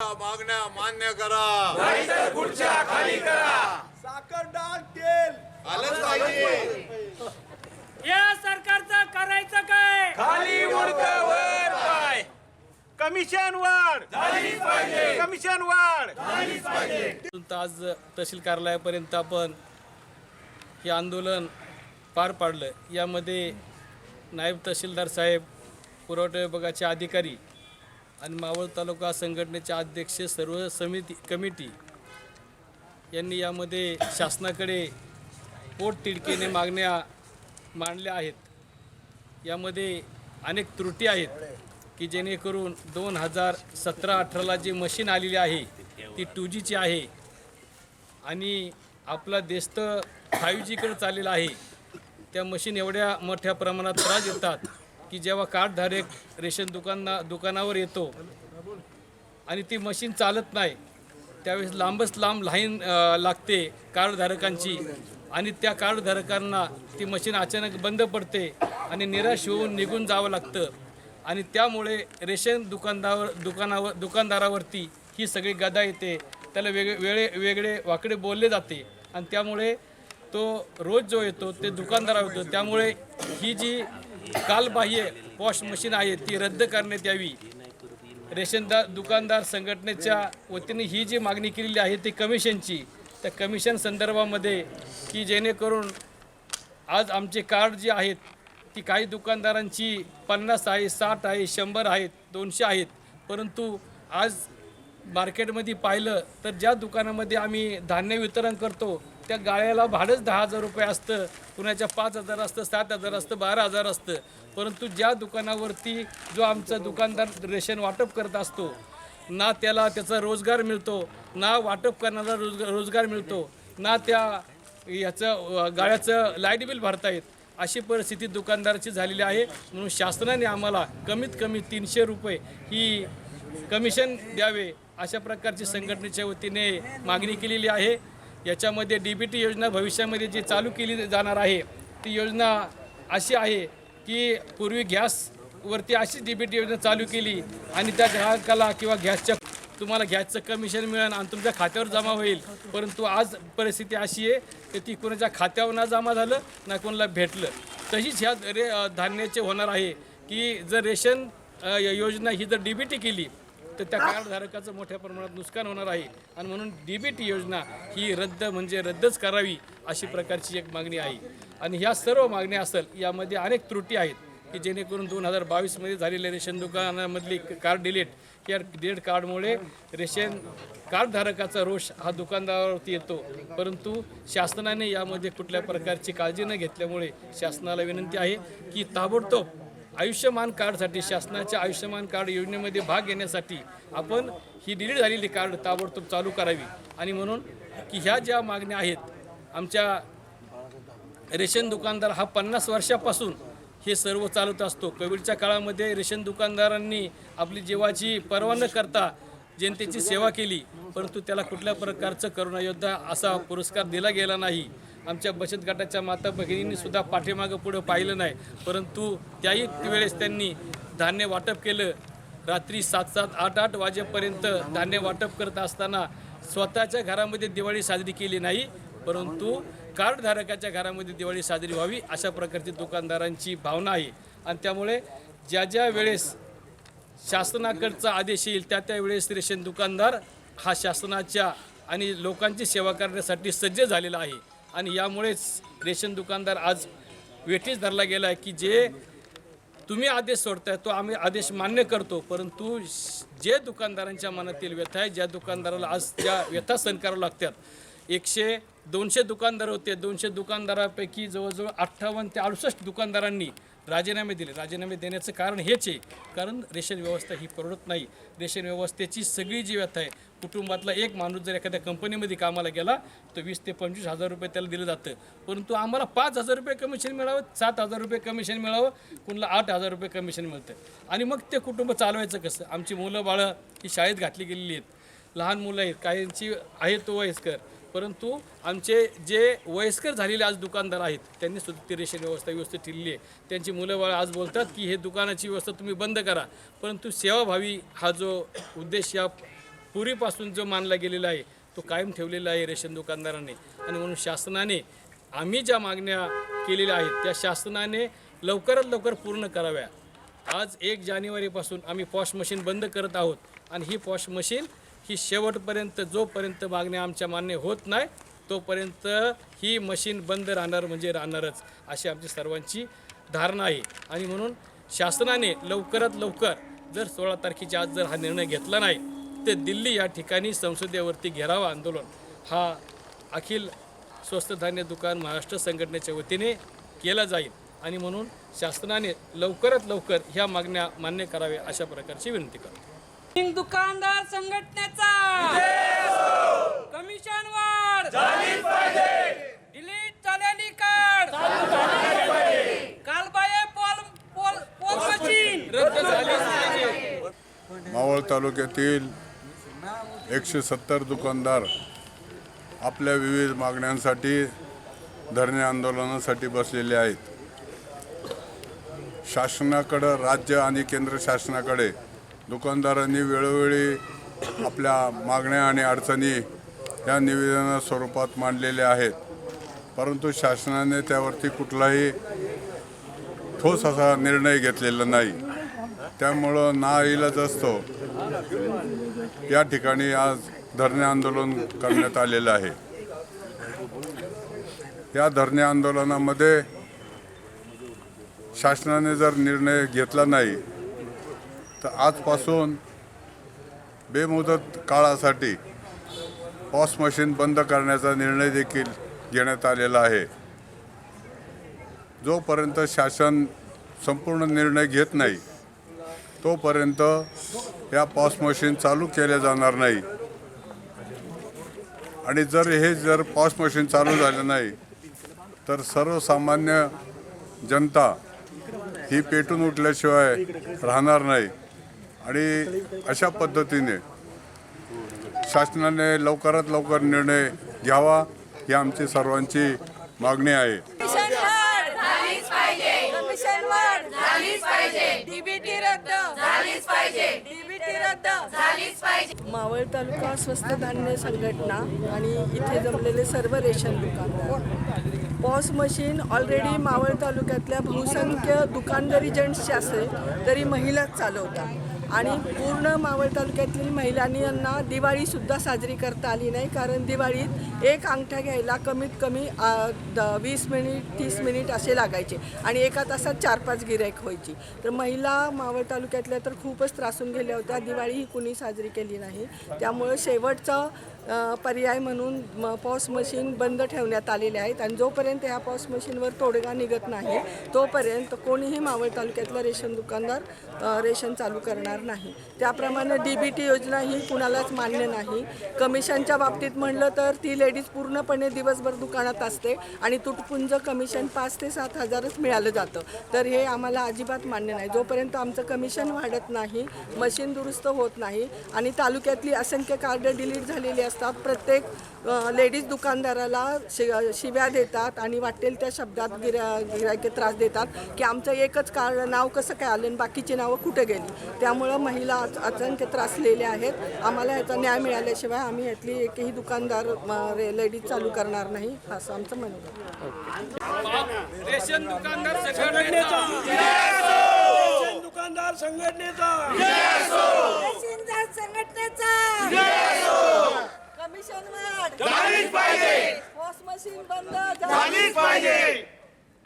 मागण्या मान्य करा. साखर डाळ तेल. आलंच पाहिजे. या सरकारचं करायचं काय? खाली कमिशन वाढ कमिशन वाढ आज तहसील कार्यालयापर्यंत आपण हे आंदोलन पार पाडलं यामध्ये नायब तहसीलदार साहेब पुरवठा विभागाचे अधिकारी आणि मावळ तालुका संघटनेचे अध्यक्ष सर्व समिती कमिटी यांनी यामध्ये शासनाकडे पोटतिडकीने मागण्या मांडल्या आहेत. यामध्ये अनेक त्रुटी आहेत. की जेणेकरून दोन हजार सतरा अठराला जी मशीन आलेली आहे ती टू जीची आहे. आणि आपला देश तर फाईव्ह जीकडे चाललेला आहे. त्या मशीन एवढ्या मोठ्या प्रमाणात त्रास येतात की जेव्हा कार्डधारक रेशन दुकाना दुकानावर येतो आणि ती मशीन चालत नाही त्यावेळेस लांबच लांब लाईन लागते कार्डधारकांची आणि त्या कार्डधारकांना ती मशीन अचानक बंद पडते आणि निराश होऊन निघून जावं लागतं. आणि त्यामुळे रेशन दुकानदार दुकानावर दुकानदारावरती ही सगळी गदा येते. त्याला वेगळे वेळे वेगळे वाकडे बोलले जाते. आणि त्यामुळे तो रोज जो येतो ते दुकानदारा येतो त्यामुळे ही जी कालबाह्य वॉश मशीन आहे ती रद्द करण्यात यावी. रेशनदार दुकानदार संघटनेच्या वतीने ही जी मागणी केलेली आहे ती कमिशनची. त्या कमिशन संदर्भामध्ये की जेणेकरून आज आमचे कार्ड जे आहेत ती काही दुकानदारांची पन्नास आहे साठ आहे शंभर आहेत दोनशे आहेत. परंतु आज मार्केटमध्ये पाहिलं तर ज्या दुकानामध्ये आम्ही धान्य वितरण करतो त्या गाळ्याला भाडंच दहा हजार रुपये असतं. कुणाच्या पाच हजार असतं सात हजार असतं बारा हजार असतं. परंतु ज्या दुकानावरती जो आमचा दुकानदार रेशन वाटप करत असतो ना त्याला त्याचा रोजगार मिळतो ना वाटप करणारा रोजगार रोजगार मिळतो ना त्या याचं गाळ्याचं लाइट बिल भरता येत. अशी परिस्थिती दुकानदाराची झालेली आहे. म्हणून शासनाने आम्हाला कमीत कमी तीनशे रुपये ही कमिशन द्यावे अशा प्रकारची संघटनेच्या वतीने मागणी केलेली आहे. याच्यामध्ये डी बी टी योजना भविष्यामध्ये जी चालू केली जाणार आहे ती योजना अशी आहे की पूर्वी गॅसवरती अशी डी बी टी योजना चालू केली आणि त्या ग्राहकाला किंवा गॅसच्या तुम्हाला गॅसचं कमिशन मिळेल आणि तुमच्या खात्यावर जमा होईल. परंतु आज परिस्थिती अशी आहे की ती कोणाच्या खात्यावर ना जमा झालं ना कोणाला भेटलं. तशीच ह्या रे धान्याचे होणार आहे की जर रेशन योजना ही जर डी बी टी केली तर त्या कार्डधारकाचं मोठ्या प्रमाणात नुकसान होणार आहे. आणि म्हणून डी बी टी योजना ही रद्द म्हणजे रद्दच करावी अशी प्रकारची एक मागणी आहे. आणि ह्या सर्व मागण्या असेल यामध्ये अनेक त्रुटी आहेत. की जेणेकरून दोन हजार बावीसमध्ये झालेल्या रेशन दुकानामधली कार्ड डिलीट या डिलीट कार्डमुळे रेशन कार्डधारकाचा रोष हा दुकानदारावरती येतो. परंतु शासनाने यामध्ये कुठल्या प्रकारची काळजी न घेतल्यामुळे शासनाला विनंती आहे की ताबडतोब आयुष्यमान कार्डसाठी शासनाच्या आयुष्यमान कार्ड योजनेमध्ये भाग घेण्यासाठी आपण ही डिलीट झालेली कार्ड ताबडतोब चालू करावी. आणि म्हणून की ह्या ज्या मागण्या आहेत आमच्या रेशन दुकानदार हा पन्नास वर्षापासून हे सर्व चालत असतो. कोविडच्या काळामध्ये रेशन दुकानदारांनी आपली जीवाची पर्वा न करता जनतेची सेवा केली परंतु त्याला कुठल्या प्रकारचं करुणा योद्धा असा पुरस्कार दिला गेला नाही. आमच्या बचत गटाच्या माता भगिनींनी सुद्धा पाठीमागं पुढं पाहिलं नाही. परंतु त्याही वेळेस त्यांनी धान्य वाटप केलं. रात्री सात सात आठ आठ वाजेपर्यंत धान्य वाटप करत असताना स्वतःच्या घरामध्ये दिवाळी साजरी केली नाही परंतु कार्डधारकाच्या घरामध्ये दिवाळी साजरी व्हावी अशा प्रकारची दुकानदारांची भावना आहे. आणि त्यामुळे ज्या ज्या वेळेस शासनाकडचा आदेश येईल त्या त्यावेळेस रेशन दुकानदार हा शासनाच्या आणि लोकांची सेवा करण्यासाठी सज्ज झालेला आहे. आणि यामुळेच रेशन दुकानदार आज वेठीस धरला गेला आहे की जे तुम्ही आदेश सोडताय तो आम्ही आदेश मान्य करतो. परंतु श- जे दुकानदारांच्या मनातील व्यथा आहे ज्या दुकानदाराला आज ज्या व्यथा सहन कराव्या लागतात एकशे दोनशे दुकानदार होते. दोनशे दुकानदारापैकी जवळजवळ अठ्ठावन्न ते अडुसष्ट दुकानदारांनी राजीनामे दिले. राजीनामे देण्याचं कारण हेच आहे. कारण रेशन व्यवस्था ही परवडत नाही. रेशन व्यवस्थेची सगळी जी व्यथा आहे कुटुंबातला एक माणूस जर एखाद्या कंपनीमध्ये कामाला गेला तर वीस ते पंचवीस हजार रुपये त्याला दिलं जातं. परंतु आम्हाला पाच हजार रुपये कमिशन मिळावं सात हजार रुपये कमिशन मिळावं कुणाला आठ हजार रुपये कमिशन मिळतं. आणि मग ते कुटुंब चालवायचं कसं? आमची मुलं बाळं ही शाळेत घातली गेलेली आहेत. लहान मुलं आहेत काहींची आहेत वयस्कर. परंतु आमचे जे वयस्कर झालेले आज दुकानदार आहेत त्यांनी सुद्धा ती रेशन व्यवस्था व्यवस्थित ठेवली आहे. त्यांची मुलं बाळ आज बोलतात की हे दुकानाची व्यवस्था तुम्ही बंद करा. परंतु सेवाभावी हा जो उद्देश या पूर्वीपासून जो मानला गेलेला आहे तो कायम ठेवलेला आहे रेशन दुकानदारांनी. आणि म्हणून शासनाने आम्ही ज्या मागण्या केलेल्या आहेत त्या शासनाने लवकरात लवकर पूर्ण कराव्या. आज एक जानेवारीपासून आम्ही पॉश मशीन बंद करत आहोत. आणि ही पॉश मशीन ही शेवटपर्यंत जोपर्यंत मागण्या आमच्या मान्य होत नाही तोपर्यंत ही मशीन बंद राहणार म्हणजे राहणारच अशी आमची सर्वांची धारणा आहे. आणि म्हणून शासनाने लवकरात लवकर जर सोळा तारखेच्या आज जर हा निर्णय घेतला नाही तर दिल्ली या ठिकाणी संसदेवरती घेरावा आंदोलन हा अखिल स्वस्त धान्य दुकान महाराष्ट्र संघटनेच्या वतीने केला जाईल. आणि म्हणून शासनाने लवकरात लवकर ह्या मागण्या मान्य कराव्या अशा प्रकारची विनंती करतो. दुकानदार संघटनेचा. कमिशन वाढ. डिलीट झालेली कार्ड कालबाये पोल पोल पोल मशीन. रद्द झालीच पाहिजे मावळ तालुक्यातील एकशे सत्तर दुकानदार आपल्या विविध मागण्यांसाठी धरणे आंदोलनासाठी बसलेले आहेत. शासनाकडं राज्य आणि केंद्र शासनाकडे दुकानदारांनी वेळोवेळी आपल्या मागण्या आणि अडचणी या निवेदना स्वरूपात मांडलेल्या आहेत. परंतु शासनाने त्यावरती कुठलाही ठोस असा निर्णय घेतलेला नाही. त्यामुळं ना इलाज असतो. या ठिकाणी आज धरणे आंदोलन करण्यात आलेलं आहे. या धरणे आंदोलनामध्ये शासनाने जर निर्णय घेतला नाही तर आजपासून बेमुदत काळासाठी पॉस मशीन बंद करण्याचा निर्णय देखील घेण्यात आलेला आहे. जोपर्यंत शासन संपूर्ण निर्णय घेत नाही तोपर्यंत या पॉस मशीन चालू केल्या जाणार नाही. आणि जर हे जर पॉस मशीन चालू झालं नाही तर सर्वसामान्य जनता ही पेटून उठल्याशिवाय राहणार नाही. आणि अशा पद्धतीने शासनाने लवकरात लवकर निर्णय घ्यावा ही आमची सर्वांची मागणी आहे. कमिशन वाढ झालीच पाहिजे. कमिशन वाढ झालीच पाहिजे. डीबीटी रद्द. झालीच पाहिजे. डीबीटी रद्द. झालीच पाहिजे. मावळ तालुका स्वस्त धान्य संघटना आणि इथे जमलेले सर्व रेशन दुकानदार. पॉस मशीन ऑलरेडी मावळ तालुक्यातल्या बहुसंख्य दुकानदार एजंट्सचे असेल तरी महिलाच चालवतात. आणि पूर्ण मावळ तालुक्यातील महिलांनी यांना दिवाळीसुद्धा साजरी करता आली नाही. कारण दिवाळीत एक अंगठा घ्यायला कमीत कमी द वीस मिनिट तीस मिनिट असे लागायचे आणि एका तासात चार पाच गिरायक व्हायची. तर महिला मावळ तालुक्यातल्या तर खूपच त्रासून गेल्या होत्या. दिवाळी ही कुणी साजरी केली नाही. त्यामुळं शेवटचं पर्याय म्हणून म पॉस मशीन बंद ठेवण्यात आलेले आहेत आणि जोपर्यंत ह्या पॉस मशीनवर तोडगा निघत नाही तोपर्यंत कोणीही मावळ तालुक्यातला रेशन दुकानदार रेशन चालू करणार नाही. त्याप्रमाणे डी बी टी योजना ही कुणालाच मान्य नाही. कमिशनच्या बाबतीत म्हणलं तर ती लेडीज पूर्णपणे दिवसभर दुकानात असते आणि तुटपुंज कमिशन पाच ते सात हजारच मिळालं जातं. तर हे आम्हाला अजिबात मान्य नाही. जोपर्यंत आमचं कमिशन वाढत नाही मशीन दुरुस्त होत नाही आणि तालुक्यातली असंख्य कार्ड डिलीट झालेली असतात प्रत्येक लेडीज दुकानदाराला शि शिव्या देतात आणि वाटेल त्या शब्दात गिरा गिरायके त्रास देतात की आमचं एकच कार्ड नाव कसं काय आलं आणि बाकीची नावं कुठे गेली? त्यामुळे महिला अच- असंख्य त्रासलेल्या आहेत. आम्हाला ह्याचा न्याय मिळाल्याशिवाय आम्ही यातली एकही दुकानदार लेडीज चालू करणार नाही असं आमचं म्हणणं दुकानदार संघटनेचा. दुकानदार संघटनेचा. संघटनेचा. कमिशन वाढ. झालीच पाहिजे. पॉस मशीन बंद. झालीच पाहिजे.